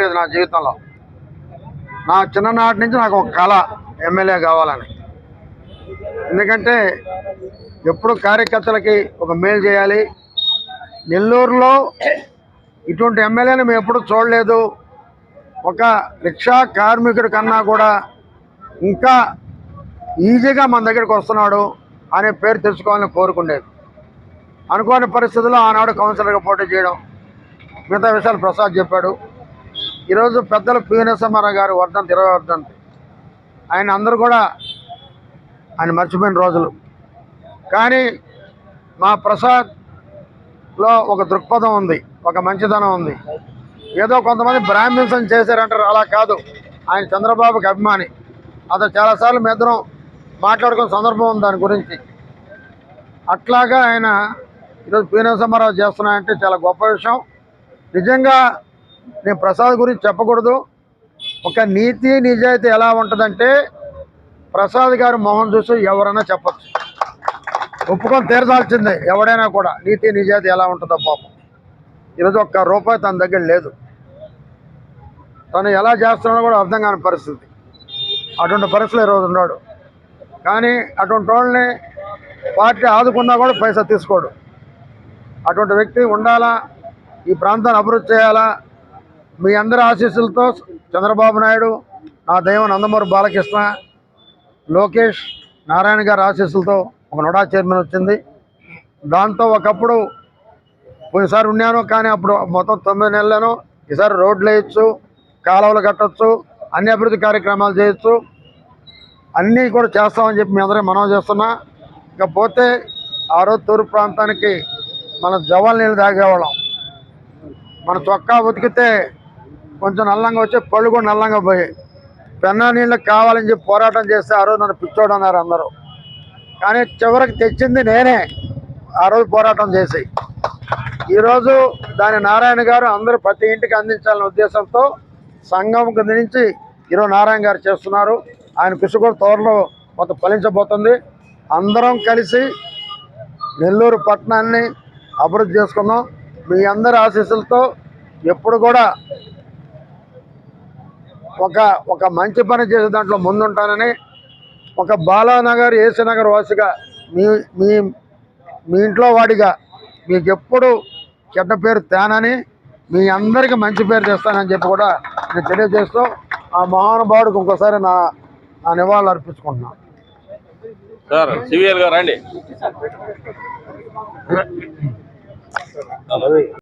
లేదు నా జీవితంలో. నా చిన్ననాటి నుంచి నాకు ఒక కళ ఎమ్మెల్యే కావాలని. ఎందుకంటే ఎప్పుడు కార్యకర్తలకి ఒక మేలు చేయాలి. నెల్లూరులో ఇటువంటి ఎమ్మెల్యేని మేము ఎప్పుడు చూడలేదు. ఒక రిక్షా కార్మికుడి కన్నా కూడా ఇంకా ఈజీగా మన దగ్గరికి వస్తున్నాడు అనే పేరు తెచ్చుకోవాలని కోరుకునేది అనుకోని పరిస్థితుల్లో ఆనాడు కౌన్సిలర్గా పోటీ చేయడం మిగతా విషయాలు ప్రసాద్ చెప్పాడు. ఈరోజు పెద్దలు పి. నరసింహారావు గారు వర్ధంతి ఇరవై వర్ధంతి. ఆయన అందరూ కూడా ఆయన మర్చిపోయిన రోజులు. కానీ మా ప్రసాద్లో ఒక దృక్పథం ఉంది ఒక మంచితనం ఉంది. ఏదో కొంతమంది బ్రాహ్మిన్స్ అని చేశారంటారు అలా కాదు. ఆయన చంద్రబాబుకి అభిమాని. అతను చాలాసార్లు మీ ఇద్దరం మాట్లాడుకున్న సందర్భం ఉంది దాని గురించి. అట్లాగా ఆయన ఈరోజు పీనరసింహారావు చేస్తున్నాయంటే చాలా గొప్ప విషయం. నిజంగా నేను ప్రసాద్ గురించి చెప్పకూడదు. ఒక నీతి నిజాయితీ ఎలా ఉంటుందంటే ప్రసాద్ గారు మొహం చూసి ఎవరైనా చెప్పచ్చు. ఒప్పుకొని తీరదాల్సిందే ఎవడైనా కూడా. నీతి నిజాయితీ ఎలా ఉంటుందో పాపం. ఈరోజు ఒక్క రూపాయి తన దగ్గర లేదు. తను ఎలా చేస్తున్నాడో కూడా అర్థం కాని పరిస్థితి. అటువంటి పరిస్థితులు ఈరోజు ఉన్నాడు. కానీ అటువంటి వాళ్ళని పార్టీ ఆదుకున్నా కూడా పైసా తీసుకోడు. అటువంటి వ్యక్తి ఉండాలా? ఈ ప్రాంతాన్ని అభివృద్ధి చేయాలా? మీ అందరి ఆశీస్సులతో చంద్రబాబు నాయుడు నా దైవం నందమూరి బాలకృష్ణ లోకేష్ నారాయణ గారి ఆశీస్సులతో ఒక నోడా చైర్మన్ వచ్చింది. దాంతో ఒకప్పుడు పోయినసారి ఉన్నాను కానీ అప్పుడు మొత్తం తొమ్మిది నెలలను ఈసారి రోడ్లు వేయచ్చు కాలువలు కట్టచ్చు అన్ని అభివృద్ధి కార్యక్రమాలు చేయొచ్చు. అన్నీ కూడా చేస్తామని చెప్పి మీ అందరూ మనం చేస్తున్నా. ఇకపోతే ఆ రోజు తూర్పు ప్రాంతానికి మన జవాల్ నీళ్ళు తాగేవాళ్ళం. మన చొక్కా ఉతికితే కొంచెం నల్లంగా వచ్చి పళ్ళు కూడా నల్లంగా పోయాయి. పెన్నా నీళ్ళకి కావాలని చెప్పి పోరాటం చేస్తే ఆ రోజు నన్ను పిచ్చోడు అన్నారు అందరూ. కానీ చివరికి తెచ్చింది నేనే. ఆ రోజు పోరాటం చేసి. ఈరోజు దాని నారాయణ గారు అందరూ ప్రతి ఇంటికి అందించాలనే ఉద్దేశంతో సంఘం కింద నుంచి ఈరోజు నారాయణ గారు చేస్తున్నారు. ఆయన కృషి కూడా త్వరలో కొంత ఫలించబోతుంది. అందరం కలిసి నెల్లూరు పట్టణాన్ని అభివృద్ధి చేసుకుందాం. మీ అందరి ఆశీస్సులతో ఎప్పుడు కూడా ఒక ఒక మంచి పని చేసే దాంట్లో ముందుంటానని ఒక బాలానగర్ ఏసీ నగర్ వాసిగా మీ మీ మీ ఇంట్లో వాడిగా మీకు ఎప్పుడు చెడ్డ పేరు తేనని మీ అందరికీ మంచి పేరు తెస్తానని చెప్పి కూడా నేను తెలియజేస్తూ ఆ మహానుభావుడికి ఇంకోసారి నా నా నివాళులు అర్పించుకుంటున్నాను సార్ సివిఎల్ గారు రండి.